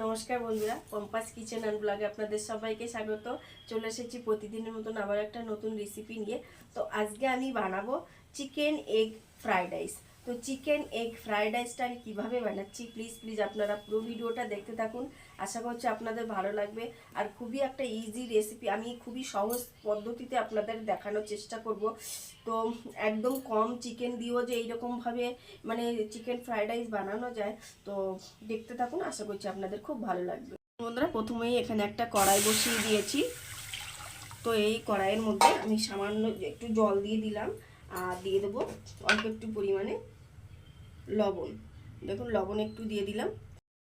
নমস্কার বন্ধুরা পম্পাস kitchen and ব্লগে আপনাদের সবাইকে স্বাগত। চলে এসেছি প্রতিদিনের মতন আবার একটা নতুন রেসিপি নিয়ে। তো আজকে আমি বানাবো চিকেন এগ ফ্রাইড রাইস। তো চিকেন এগ ফ্রায়েড রাইসটা আমি কীভাবে বানাচ্ছি প্লিজ প্লিজ আপনারা পুরো ভিডিওটা দেখতে থাকুন। আশা করছি আপনাদের ভালো লাগবে। আর খুবই একটা ইজি রেসিপি আমি খুবই সহজ পদ্ধতিতে আপনাদের দেখানোর চেষ্টা করব। তো একদম কম চিকেন দিয়েও যে এইরকমভাবে মানে চিকেন ফ্রায়েড রাইস বানানো যায়, তো দেখতে থাকুন, আশা করছি আপনাদের খুব ভালো লাগবে। বন্ধুরা, প্রথমেই এখানে একটা কড়াই বসিয়ে দিয়েছি। তো এই কড়াইয়ের মধ্যে আমি সামান্য একটু জল দিয়ে দিলাম, আর দিয়ে দেবো অল্প একটু পরিমাণে লবণ। দেখুন, লবণ একটু দিয়ে দিলাম।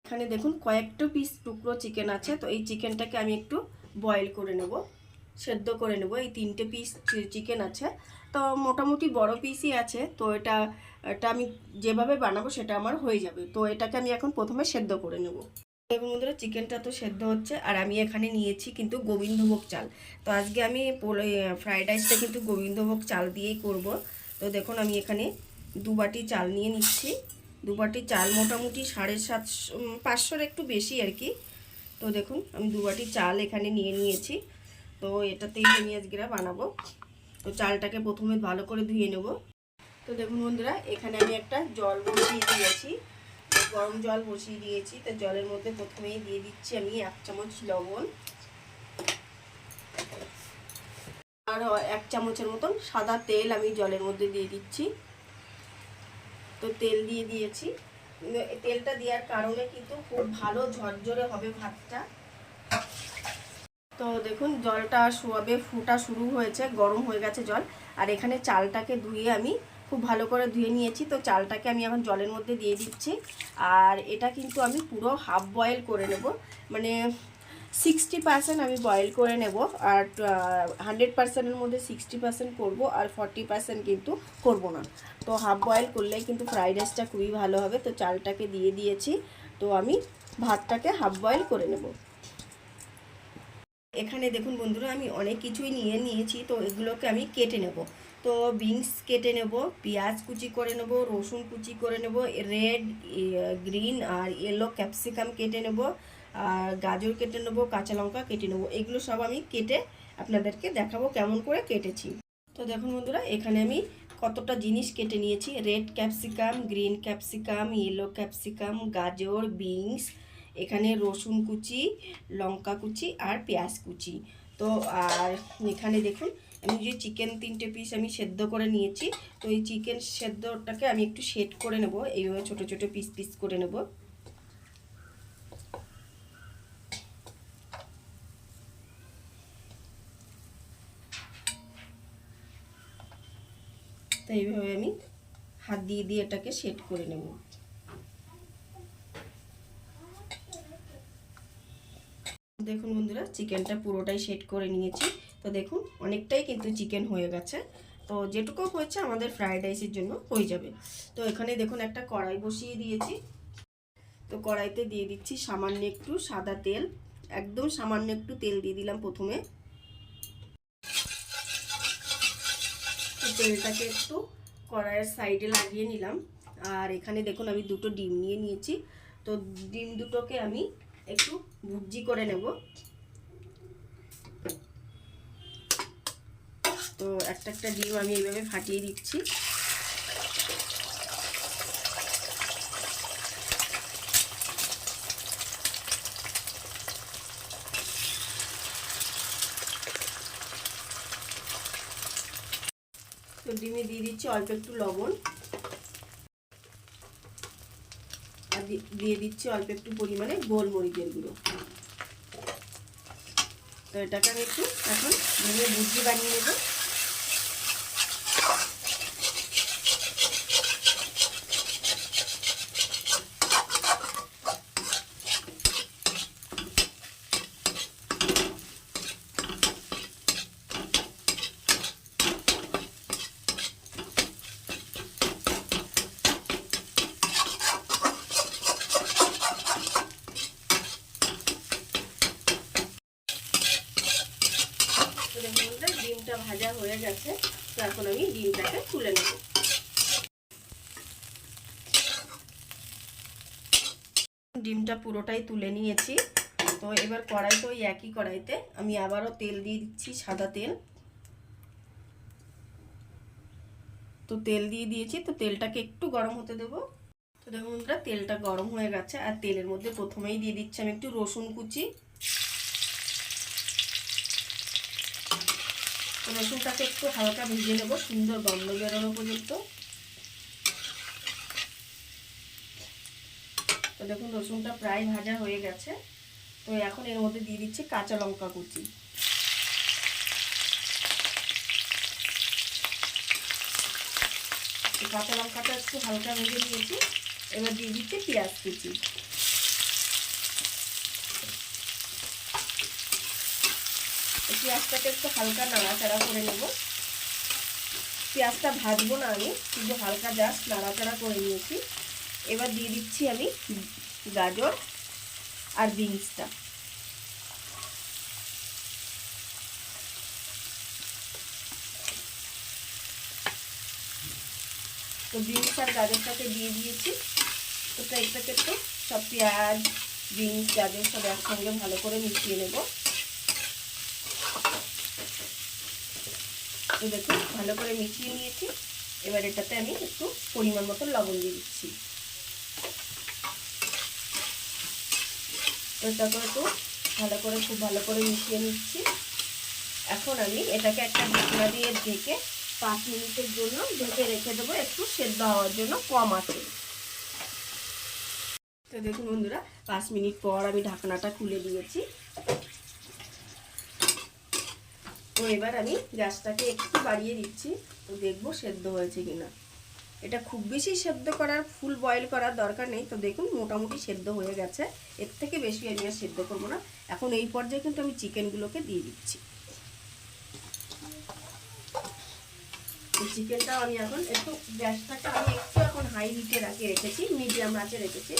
এখানে দেখুন, কয়েকটা পিস টুকরো চিকেন আছে, তো এই চিকেনটাকে আমি একটু বয়েল করে নেব, সেদ্ধ করে নেব। এই তিনটে পিস চিকেন আছে। তো মোটামুটি বড় পিসই আছে, তো এটা এটা আমি যেভাবে বানাবো সেটা আমার হয়ে যাবে। তো এটাকে আমি এখন প্রথমে সেদ্ধ করে নেব। দেখুন বন্ধুরা চিকেনটা তো সেদ্ধ হচ্ছে, আর আমি এখানে নিয়েছি কিন্তু গোবিন্দভোগ চাল। তো আজকে আমি ফ্রাইড রাইসটা কিন্তু গোবিন্দভোগ চাল দিয়েই করব। তো দেখুন, আমি এখানে দু বাটি চাল নিয়ে নিচ্ছি। দু বাটি চাল মোটামুটি সাড়ে সাতশো পাঁচশোর একটু বেশি আর কি। তো দেখুন, আমি দু বাটি চাল এখানে নিয়ে নিয়েছি। তো এটাতেই আমি আজকেরা বানাবো। তো চালটাকে প্রথমে ভালো করে ধুয়ে নেব। তো দেখুন বন্ধুরা, এখানে আমি একটা জল বসিয়ে দিয়েছি। গরম জল বসিয়ে দিয়েছি। তো জলের মধ্যে প্রথমেই দিয়ে দিচ্ছি আমি এক চামচ লবণ। আর এক চামচের মতন সাদা তেল আমি জলের মধ্যে দিয়ে দিচ্ছি। তো তেল দিয়ে দিয়েছি। তেলটা দেওয়ার কারণে কিন্তু খুব ভালো ঝরঝরে হবে ভাতটা। তো দেখুন, জলটা শুয়াবে, ফুটা শুরু হয়েছে, গরম হয়ে গেছে জল। আর এখানে চালটাকে ধুয়ে আমি খুব ভালো করে ধুয়ে নিয়েছি। তো চালটাকে আমি এখন জলের মধ্যে দিয়ে দিচ্ছি। আর এটা কিন্তু আমি পুরো হাফ বয়েল করে নেব। মানে সিক্সটি পার্সেন্ট আমি বয়েল করে নেব আর হান্ড্রেড পার্সেন্টের মধ্যে সিক্সটি পার্সেন্ট করব আর ফর্টি পার্সেন্ট কিন্তু করব না। তো হাফ বয়েল করলেই কিন্তু ফ্রাইড রাইসটা খুবই ভালো হবে। তো চালটাকে দিয়ে দিয়েছি। তো আমি ভাতটাকে হাফ বয়েল করে নেব। এখানে দেখুন বন্ধুরা, আমি অনেক কিছুই নিয়ে নিয়েছি। তো এগুলোকে আমি কেটে নেব। তো বিনস কেটে নেব, পেঁয়াজ কুচি করে নেব, রসুন কুচি করে নেব রেড গ্রিন আর ইয়েলো ক্যাপসিকাম কেটে নেব। আর গাজর কেটে নেব, কাঁচা লঙ্কা কেটে নেব, এগুলো সব আমি কেটে আপনাদেরকে দেখাবো কেমন করে কেটেছি। তো দেখুন বন্ধুরা, এখানে আমি কতটা জিনিস কেটে নিয়েছি। Red capsicum, green capsicum, yellow capsicum, গাজর, বিনস, এখানে রসুন কুচি, লঙ্কা কুচি আর পেঁয়াজ কুচি। তো আর এখানে দেখুন, আমি যে চিকেন তিনটে পিস আমি সেদ্ধ করে নিয়েছি, তো এই চিকেন সেদ্ধটাকে আমি একটু সেট করে নেব, এইভাবে ছোট ছোট পিস পিস করে নেব। তো এইভাবে আমি হাত দিয়ে দিয়ে এটাকে সেট করে নেব। দেখুন বন্ধুরা, চিকেনটা পুরোটাই সেট করে নিয়েছি। তো দেখুন, অনেকটাই কিন্তু চিকেন হয়ে গেছে। তো যেটুকু হয়েছে আমাদের ফ্রাইড রাইসের জন্য হয়ে যাবে। তো এখানে দেখুন, একটা কড়াই বসিয়ে দিয়েছি। তো কড়াইতে দিয়ে দিচ্ছি সামান্য একটু সাদা তেল। একদম সামান্য একটু তেল দিয়ে দিলাম প্রথমে। তেলটাকে একটু কড়াইয়ের সাইডে লাগিয়ে নিলাম। আর এখানে দেখুন, আমি দুটো ডিম নিয়ে নিয়েছি। তো ডিম দুটোকে আমি একটু ভুজি করে নেব। তো একটা একটা ডিম আমি এইভাবে ফাটিয়ে দিচ্ছি। ডিমে দিয়ে দিচ্ছি অল্প একটু লবণ। আর দিয়ে দিচ্ছি অল্প একটু পরিমাণে গোলমরিচের গুঁড়ো। তো এটাকে আমি একটু এখন ভেঙে বুদ্ধি বানিয়ে নেব ডিমটা ভাজা হয়ে গেছে তো এখন আমি ডিমটাকে তুলে নেব। ডিমটা পুরোটাই তুলে নিয়েছি। তো এবার কড়াইতে ওই একই কড়াইতে আমি আবারও তেল দিয়ে দিচ্ছি সাদা তেল। তো তেল দিয়ে দিয়েছি, তো তেলটাকে একটু গরম হতে দেবো। তো দেখুন তেলটা গরম হয়ে গেছে আর তেলের মধ্যে প্রথমেই দিয়ে দিচ্ছি আমি একটু রসুন কুচি। রসুনটাকে একটু হালকা ভেজে নেব, সুন্দর গন্ধ বেরোনো পর্যন্ত। তো দেখুন, রসুনটা প্রায় ভাজা হয়ে গেছে। তো এখন এর মধ্যে দিয়ে দিচ্ছি কাঁচা লঙ্কা কুচি। কাঁচা লঙ্কাটা একটু হালকা ভেজে নিয়েছি। এবার দিয়ে দিচ্ছি পেঁয়াজ কুচি। পেঁয়াজটাকে একটু হালকা নাড়াচাড়া করে নেব। পেঁয়াজটা ভাজবো না আমি কিন্তু হালকা জাস্ট নাড়াচাড়া করে নিয়েছি। এবার দিয়ে দিচ্ছি আমি গাজর আর বিনসটা। তো বিনস আর গাজরটাকে দিয়ে দিয়েছি। তো এটাকে একটু সব পেঁয়াজ, বিনস, গাজর সব একসঙ্গে ভালো করে মিশিয়ে নেব। তো দেখুন, ভালো করে মিশিয়ে নিয়েছি। এবার এটাতে আমি একটু পরিমাণ মতো লবণ দিয়ে দিচ্ছি। এটাকে একটু ভালো করে, খুব ভালো করে মিশিয়ে নিচ্ছি। এখন আমি এটাকে একটা ঢাকনা দিয়ে ঢেকে পাঁচ মিনিটের জন্য ঢেকে রেখে দেবো। একটু সেদ্ধ হওয়ার জন্য কম আছে। তো দেখুন বন্ধুরা, পাঁচ মিনিট পর আমি ঢাকনাটা খুলে দিয়েছি। তো এবার আমি গ্যাসটাকে একটু বাড়িয়ে দিচ্ছি। তো দেখব সেদ্ধ হয়েছে কিনা। এটা খুব বেশি সেদ্ধ করার, ফুল বয়েল করার দরকার নেই। তো দেখুন, মোটামুটি সেদ্ধ হয়ে গেছে। এর থেকে বেশি আমি আর সেদ্ধ করব না। এখন এই পর্যায়ে কিন্তু আমি চিকেনগুলোকে দিয়ে দিচ্ছি। চিকেনটাও আমি এখন একটু, গ্যাসটাকে আমি একটু এখন হাই হিটে রাখি, রেখেছি মিডিয়াম আঁচে রেখেছি।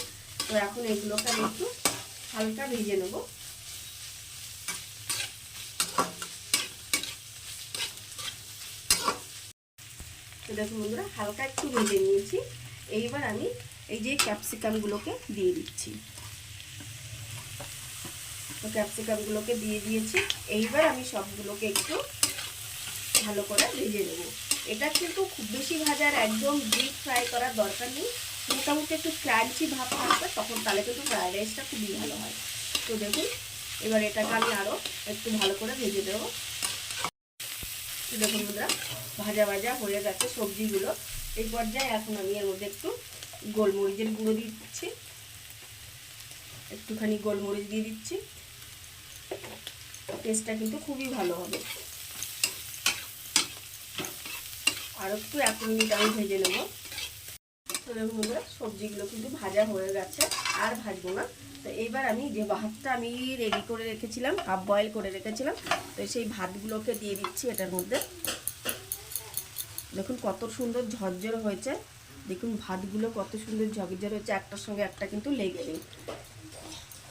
তো এখন এগুলোকে আমি একটু হালকা ভেজে নেব। তো দেখুন বন্ধুরা, হালকা একটু ভেজে নিয়েছি। এইবার আমি এই যে ক্যাপসিকামগুলোকে দিয়ে দিচ্ছি। তো ক্যাপসিকামগুলোকে দিয়ে দিয়েছি। এইবার আমি সবগুলোকে একটু ভালো করে ভেজে নেব। এটা কিন্তু খুব বেশি ভাজার, একদম ডিপ ফ্রাই করার দরকার নেই। মোটামুটি একটু ক্রাঞ্চি ভাব থাকবে, তখন তাহলে কিন্তু ফ্রাইড রাইসটা খুবই ভালো হয়। তো দেখুন, এবার এটাকে আমি আরও একটু ভালো করে ভেজে দেবো দেখুন বন্ধুরা, ভাজা ভাজা হয়ে গেছে সবজিগুলো। এই পর্যায়ে এখন আমি এর মধ্যে একটু গোলমরিচের গুঁড়ো দিচ্ছি। একটুখানি গোলমরিচ দিয়ে দিচ্ছি। টেস্টটা কিন্তু খুবই ভালো হবে। আর একটু এক মিনিট আমি ভেজে নেব। তো বন্ধুরা, সবজিগুলো কিন্তু ভাজা হয়ে গেছে। আর ভাজবো না। তো এইবার আমি যে ভাতটা আমি রেডি করে রেখেছিলাম হাফ বয়েল করে রেখেছিলাম, তো সেই ভাতগুলোকে দিয়ে দিচ্ছি এটার মধ্যে। দেখুন কত সুন্দর ঝরঝর হয়েছে। দেখুন ভাতগুলো কত সুন্দর ঝরঝর হয়েছে, একটার সঙ্গে একটা কিন্তু লেগে নেই।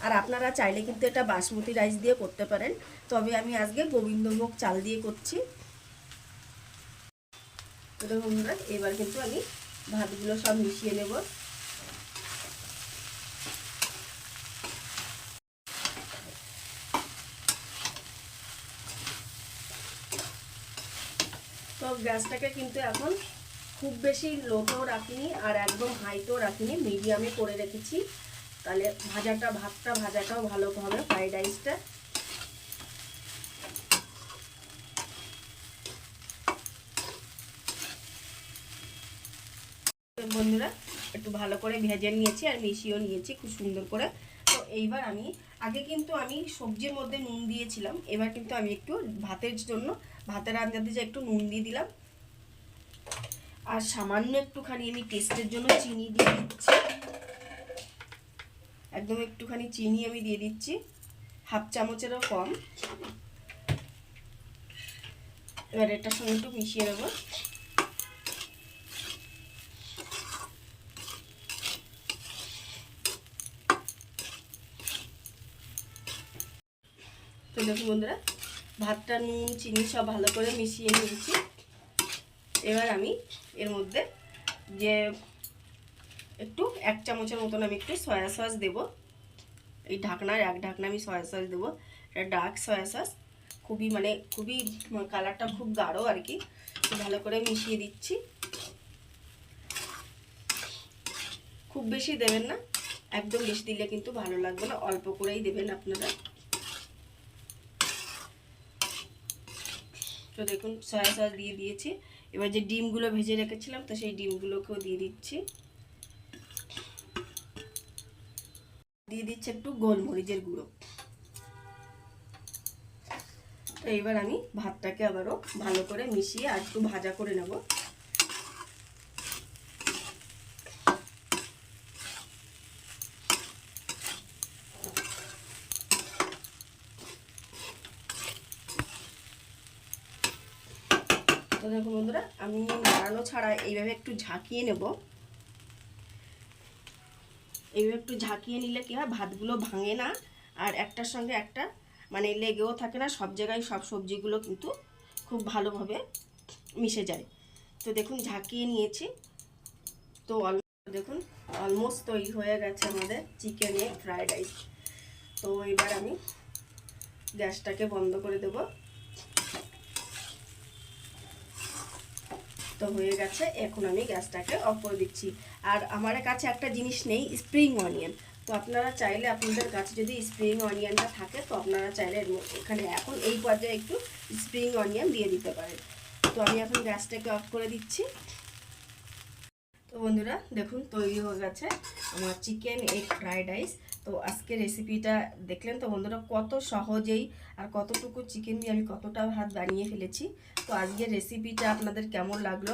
আর আপনারা চাইলে কিন্তু এটা বাসমতি রাইস দিয়ে করতে পারেন। তবে আমি আজকে গোবিন্দভোগ চাল দিয়ে করছি। দেখুন এবার কিন্তু আমি ভাতগুলো সব মিশিয়ে নেব। তো গ্যাসটাকে কিন্তু এখন খুব বেশি লোতেও রাখিনি আর একদম হাইতেও রাখিনি মিডিয়ামে করে রেখেছি। তাহলে ভাজাটা, ভাতটা ভাজাটাও ভালো হবে ফ্রাইড রাইসটা বন্ধুরা, একটু ভালো করে ভেজে নিয়েছি আর মিশিয়েও নিয়েছি, খুব সুন্দর করে। এইবার আমি, আগে কিন্তু আমি সবজির মধ্যে নুন দিয়েছিলাম, এবার কিন্তু আমি একটু ভাতের জন্য, ভাতের আঞ্জাতে যে একটু নুন দিয়ে দিলাম। আর সামান্য একটুখানি আমি টেস্টের জন্য চিনি দিয়ে দিচ্ছি। একদম একটুখানি চিনি আমি দিয়ে দিচ্ছি, হাফ চামচেরও কম। এবার এটার সঙ্গে একটু মিশিয়ে নেব। তো দেখুন বন্ধুরা, ভাতটা, নুন, চিনি সব ভালো করে মিশিয়ে নিয়েছি। এবার আমি এর মধ্যে যে একটু এক চামচের মতন আমি একটু সয়া সস দেবো। এই ঢাকনার এক ঢাকনা আমি সয়া সস দেবো। এটা ডার্ক সয়া সস। খুবই মানে খুবই কালারটা খুব গাঢ় আর কি। ভালো করে মিশিয়ে দিচ্ছি। খুব বেশি দেবেন না। একদম বেশি দিলে কিন্তু ভালো লাগবে না। অল্প করেই দেবেন আপনারা। তো দেখুন সয়া সস দিয়ে দিয়েছি। এবার যে ডিমগুলো ভেজে রেখেছিলাম, তো সেই ডিমগুলোকেও দিয়ে দিচ্ছি। দিয়ে দিচ্ছি একটু গোলমরিচের গুঁড়ো। তো এবার আমি ভাতটাকে আবারও ভালো করে মিশিয়ে আর একটু ভাজা করে নেব। তো দেখো বন্ধুরা, আমি নাড়ানো ছাড়া এইভাবে একটু ঝাঁকিয়ে নেব। এইভাবে একটু ঝাঁকিয়ে নিলে কি হয়, ভাতগুলো ভাঙে না, আর একটার সঙ্গে একটা মানে লেগেও থাকে না, সব জায়গায় সব সবজিগুলো কিন্তু খুব ভালোভাবে মিশে যায়। তো দেখুন, ঝাঁকিয়ে নিয়েছি। তো দেখুন অলমোস্ট তৈরি হয়ে গেছে আমাদের চিকেন এগ ফ্রায়েড রাইস তো এবার আমি গ্যাসটাকে বন্ধ করে দেবো। তো হয়ে গেছে, এখন আমি গ্যাসটাকে অফ করে দিচ্ছি। আর আমার কাছে একটা জিনিস নেই স্প্রিং অনিয়ন তো আপনারা চাইলে আপনাদের কাছে যদি স্প্রিং অনিয়নটা থাকে, তো আপনারা চাইলে এখানে এখন এই পর্যায়ে একটু স্প্রিং অনিয়ন দিয়ে দিতে পারেন। তো আমি এখন গ্যাসটাকে অফ করে দিচ্ছি। তো বন্ধুরা, দেখুন, তৈরি হয়ে গেছে আমার চিকেন এগ ফ্রাইড রাইস তো আজকে রেসিপিটা দেখলেন তো বন্ধুরা, কত সহজেই আর কতটুকু চিকেন দিয়ে আমি কতটা ভাত বানিয়ে ফেলেছি। তো আজকের রেসিপিটা আপনাদের কেমন লাগল?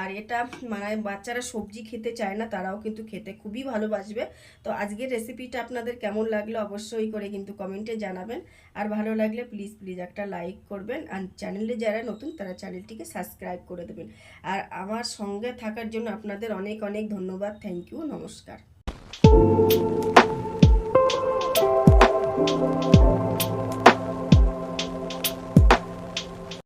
আর এটা মানে বাচ্চারা সবজি খেতে চায় না, তারাও কিন্তু খেতে খুবই ভালোবাসবে। তো আজকের রেসিপিটা আপনাদের কেমন লাগল অবশ্যই করে কিন্তু কমেন্টে জানাবেন। আর ভালো লাগলে প্লিজ প্লিজ একটা লাইক করবেন। আর চ্যানেলে যারা নতুন, তারা চ্যানেলটিকে সাবস্ক্রাইব করে দেবেন। আর আমার সঙ্গে থাকার জন্য আপনাদের অনেক অনেক ধন্যবাদ। থ্যাংক ইউ নমস্কার।